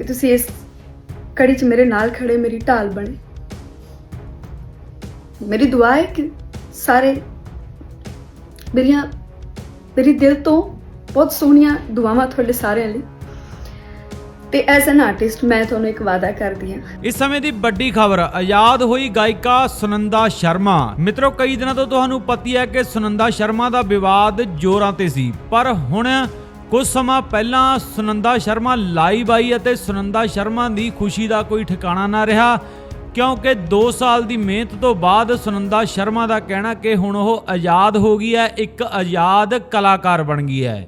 ਕਿ ਤੁਸੀਂ ਇਸ ਕੜੀ 'ਚ ਮੇਰੇ ਨਾਲ ਖੜੇ, ਮੇਰੀ ਢਾਲ ਬਣੇ। ਮੇਰੀ ਦੁਆ ਹੈ ਕਿ ਸਾਰੇ ਮੇਰੀਆਂ, ਮੇਰੀ ਦਿਲ ਤੋਂ ਬਹੁਤ ਸੋਹਣੀਆਂ ਦੁਆਵਾਂ ਤੁਹਾਡੇ ਸਾਰਿਆਂ ਲਈ। ਤੇ ਐਜ਼ ਐਨ ਆਰਟਿਸਟ ਮੈਂ ਤੁਹਾਨੂੰ ਇੱਕ ਵਾਅਦਾ ਕਰਦੀ ਹਾਂ। ਇਸ ਸਮੇਂ ਦੀ ਵੱਡੀ ਖਬਰ, ਆਜ਼ਾਦ ਹੋਈ ਗਾਇਕਾ ਸੁਨੰਦਾ ਸ਼ਰਮਾ। ਮਿੱਤਰੋ, ਕਈ ਦਿਨਾਂ ਤੋਂ ਤੁਹਾਨੂੰ ਪਤੀ ਹੈ ਕਿ ਸੁਨੰਦਾ ਸ਼ਰਮਾ ਦਾ ਵਿਵਾਦ ਜ਼ੋਰਾਂ ਤੇ ਸੀ। ਪਰ ਹੁਣ ਕੁਝ ਸਮਾਂ ਪਹਿਲਾਂ ਸੁਨੰਦਾ ਸ਼ਰਮਾ ਲਾਈਵ ਆਈ ਅਤੇ ਸੁਨੰਦਾ ਸ਼ਰਮਾ ਦੀ ਖੁਸ਼ੀ ਦਾ ਕੋਈ ਠਿਕਾਣਾ ਨਾ ਰਿਹਾ, ਕਿਉਂਕਿ 2 ਸਾਲ ਦੀ ਮਿਹਨਤ ਤੋਂ ਬਾਅਦ ਸੁਨੰਦਾ ਸ਼ਰਮਾ ਦਾ ਕਹਿਣਾ ਕਿ ਹੁਣ ਉਹ ਆਜ਼ਾਦ ਹੋ ਗਈ ਹੈ, ਇੱਕ ਆਜ਼ਾਦ ਕਲਾਕਾਰ ਬਣ ਗਈ ਹੈ।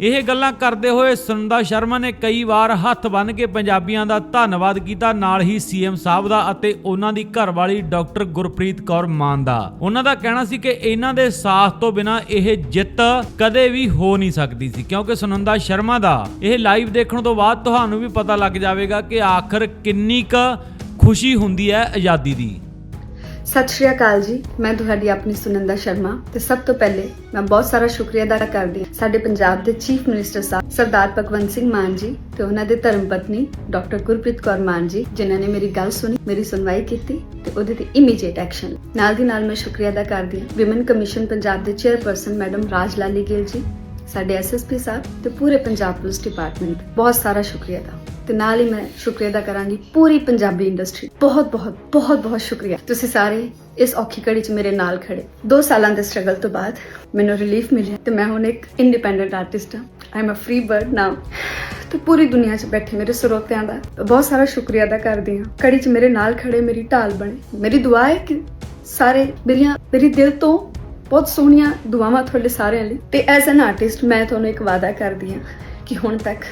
ਇਹ ਗੱਲਾਂ ਕਰਦੇ ਹੋਏ ਸੁਨੰਦਾ ਸ਼ਰਮਾ ਨੇ ਕਈ ਵਾਰ ਹੱਥ ਬੰਨ੍ਹ ਕੇ ਪੰਜਾਬੀਆਂ ਦਾ ਧੰਨਵਾਦ ਕੀਤਾ। ਨਾਲ ਹੀ ਸੀਐਮ ਸਾਹਿਬ ਦਾ ਅਤੇ ਉਹਨਾਂ ਦੀ ਘਰਵਾਲੀ ਡਾਕਟਰ ਗੁਰਪ੍ਰੀਤ ਕੌਰ ਮਾਨ ਦਾ। ਉਹਨਾਂ ਦਾ ਕਹਿਣਾ ਸੀ ਕਿ ਇਹਨਾਂ ਦੇ ਸਾਥ ਤੋਂ ਬਿਨਾ ਇਹ ਜਿੱਤ ਕਦੇ ਵੀ ਹੋ ਨਹੀਂ ਸਕਦੀ ਸੀ। ਕਿਉਂਕਿ ਸੁਨੰਦਾ ਸ਼ਰਮਾ ਦਾ ਇਹ ਲਾਈਵ ਦੇਖਣ ਤੋਂ ਬਾਅਦ ਤੁਹਾਨੂੰ ਵੀ ਪਤਾ ਲੱਗ ਜਾਵੇਗਾ ਕਿ ਆਖਰ ਕਿੰਨੀ ਕੁ ਖੁਸ਼ੀ ਹੁੰਦੀ ਹੈ ਆਜ਼ਾਦੀ ਦੀ। ਸਤਿ ਸ਼੍ਰੀ ਅਕਾਲ ਜੀ, ਮੈਂ ਤੁਹਾਡੀ ਆਪਣੀ ਸੁਨੰਦਾ ਸ਼ਰਮਾ ਤੇ ਸਭ ਤੋਂ ਪਹਿਲੇ ਮੈਂ ਬਹੁਤ ਸਾਰਾ ਸ਼ੁਕਰੀਆ ਅਦਾ ਕਰਦੀ ਹਾਂ ਸਾਡੇ ਪੰਜਾਬ ਦੇ ਚੀਫ ਮਿਨਿਸਟਰ ਸਾਹਿਬ, ਸਰਦਾਰ ਭਗਵੰਤ ਸਿੰਘ ਮਾਨ ਜੀ ਤੇ ਉਹਨਾਂ ਦੇ ਧਰਮ ਪਤਨੀ ਡਾਕਟਰ ਗੁਰਪ੍ਰੀਤ ਕੌਰ ਮਾਨ ਜੀ, ਜਿਨ੍ਹਾਂ ਨੇ ਮੇਰੀ ਗੱਲ ਸੁਣੀ, ਮੇਰੀ ਸੁਣਵਾਈ ਕੀਤੀ ਤੇ ਉਹਦੇ ਤੇ ਇਮੀਡੀਏਟ ਐਕਸ਼ਨ ਨਾਲ ਦੀ ਨਾਲ ਮੈਂ ਸ਼ੁਕਰੀਆ ਅਦਾ ਕਰਦੀ ਹਾਂ ਵਿਮਨ ਕਮਿਸ਼ਨ ਪੰਜਾਬ ਦੇ ਚੇਅਰਪਰਸਨ ਮੈਡਮ ਰਾਜ ਲਾਲੀ ਗਿੱਲ ਜੀ, ਸਾਡੇ ਐਸਐਸਪੀ ਸਾਹਿਬ ਤੇ ਪੂਰੇ ਪੰਜਾਬ ਪੁਲਿਸ ਡਿਪਾਰਟਮੈਂਟ ਬਹੁਤ ਸਾਰਾ ਸ਼ੁਕਰੀਆ ਅਦਾ ਤੇ ਨਾਲ ਹੀ ਮੈਂ ਸ਼ੁਕਰੀਆ ਅਦਾ ਕਰਾਂਗੀ ਪੂਰੀ ਪੰਜਾਬੀ ਇੰਡਸਟਰੀ ਬਹੁਤ ਬਹੁਤ ਬਹੁਤ ਬਹੁਤ ਸ਼ੁਕਰੀਆ। ਤੁਸੀਂ ਸਾਰੇ ਇਸ ਔਖੀ ਘੜੀ 'ਚ ਮੇਰੇ ਨਾਲ ਖੜੇ। 2 ਸਾਲਾਂ ਦੇ ਸਟਰਗਲ ਤੋਂ ਬਾਅਦ ਮੈਨੂੰ ਰਿਲੀਫ ਮਿਲਿਆ ਤੇ ਮੈਂ ਹੁਣ ਇੱਕ ਇੰਡੀਪੈਂਡੈਂਟ ਆਰਟਿਸਟ ਹਾਂ। I am a free bird now ਤੇ ਪੂਰੀ ਦੁਨੀਆ 'ਚ ਬੈਠੇ ਮੇਰੇ ਸਰੋਤਿਆਂ ਦਾ ਬਹੁਤ ਸਾਰਾ ਸ਼ੁਕਰੀਆ ਅਦਾ ਕਰਦੀ ਹਾਂ। ਘੜੀ 'ਚ ਮੇਰੇ ਨਾਲ ਖੜੇ, ਮੇਰੀ ਢਾਲ ਬਣੇ। ਮੇਰੀ ਦੁਆ ਹੈ ਕਿ ਸਾਰੇ ਮੇਰੀਆਂ, ਮੇਰੀ ਦਿਲ ਤੋਂ ਬਹੁਤ ਸੋਹਣੀਆਂ ਦੁਆਵਾਂ ਤੁਹਾਡੇ ਸਾਰਿਆਂ ਲਈ। ਤੇ ਐਜ਼ ਐਨ ਆਰਟਿਸਟ ਮੈਂ ਤੁਹਾਨੂੰ ਇੱਕ ਵਾਅਦਾ ਕਰਦੀ ਹਾਂ ਕਿ ਹੁਣ ਤੱਕ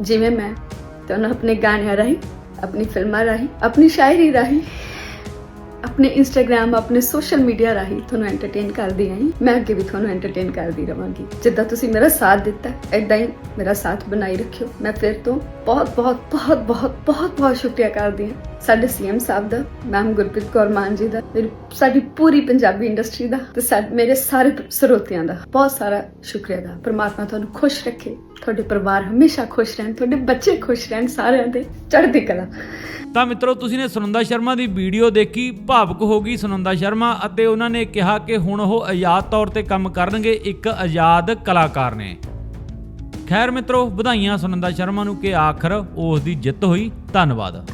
ਜਿਵੇਂ ਮੈਂ ਤੁਹਾਨੂੰ ਆਪਣੇ ਗਾਣਿਆਂ ਰਾਹੀਂ ਆਪਣੀ ਫਿਲਮਾਂ ਰਾਹੀਂ ਆਪਣੀ ਸ਼ਾਇਰੀ ਰਾਹੀਂ ਆਪਣੇ ਇੰਸਟਾਗ੍ਰam ਆਪਣੇ ਸੋਸ਼ਲ ਮੀਡੀਆ ਰਾਹੀਂ ਤੁਹਾਨੂੰ ਐਂਟਰਟੇਨ ਕਰਦੀ ਆਈ ਮੈਂ ਅੱਗੇ ਵੀ ਤੁਹਾਨੂੰ ਐਂਟਰਟੇਨ ਕਰਦੀ ਰਵਾਂਗੀ ਜਿੱਦਾਂ ਤੁਸੀਂ ਮੇਰਾ ਸਾਥ ਦਿੱਤਾ ਐਦਾਂ ਹੀ ਮੇਰਾ ਸਾਥ ਬਣਾਈ ਰੱਖਿਓ ਮੈਂ ਫਿਰ ਤੋਂ ਬਹੁਤ ਬਹੁਤ ਬਹੁਤ ਬਹੁਤ ਬਹੁਤ ਬਹੁਤ ਸ਼ੁਕਰੀਆ ਕਰਦੀ ਹਾਂ ਸਾਡੇ ਸੀਐਮ ਸਾਹਿਬ ਦਾ ਮੈਮ ਗੁਰਪ੍ਰੀਤ ਕੌਰ ਮਾਨ ਜੀ ਦਾ ਮੇਰੀ ਸਾਡੀ ਪੂਰੀ ਪੰਜਾਬੀ ਇੰਡਸਟਰੀ ਦਾ ਤੇ ਮੇਰੇ ਸਾਰੇ ਸਰੋਤਿਆਂ ਦਾ ਬਹੁਤ ਸਾਰਾ ਸ਼ੁਕਰੀਆ ਦਾ ਪ੍ਰਮਾਤਮਾ ਤੁਹਾਨੂੰ ਖੁਸ਼ ਰੱਖੇ ਤੁਹਾਡੇ ਪਰਿਵਾਰ ਹਮੇਸ਼ਾ ਖੁਸ਼ ਰਹਿਣ, ਤੁਹਾਡੇ ਬੱਚੇ ਖੁਸ਼ ਰਹਿਣ ਸਾਰਿਆਂ ਦੇ ਚੜ੍ਹਦੀ ਕਲਾ। ਤਾਂ ਮਿੱਤਰੋ, ਤੁਸੀਂ ਨੇ ਸੁਨੰਦਾ ਸ਼ਰਮਾ ਦੀ ਵੀਡੀਓ ਦੇਖੀ, ਭਾਵਕ ਹੋ ਗਈ ਸੁਨੰਦਾ ਸ਼ਰਮਾ ਅਤੇ ਉਹਨਾਂ ਨੇ ਕਿਹਾ ਕਿ ਹੁਣ ਉਹ ਆਜ਼ਾਦ ਤੌਰ ਤੇ ਕੰਮ ਕਰਨਗੇ ਇੱਕ ਆਜ਼ਾਦ ਕਲਾਕਾਰ ਨੇ। ਖੈਰ ਮਿੱਤਰੋ, ਵਧਾਈਆਂ ਸੁਨੰਦਾ ਸ਼ਰਮਾ ਨੂੰ ਕਿ ਆਖਰ ਉਸ ਦੀ ਜਿੱਤ ਹੋਈ। ਧੰਨਵਾਦ।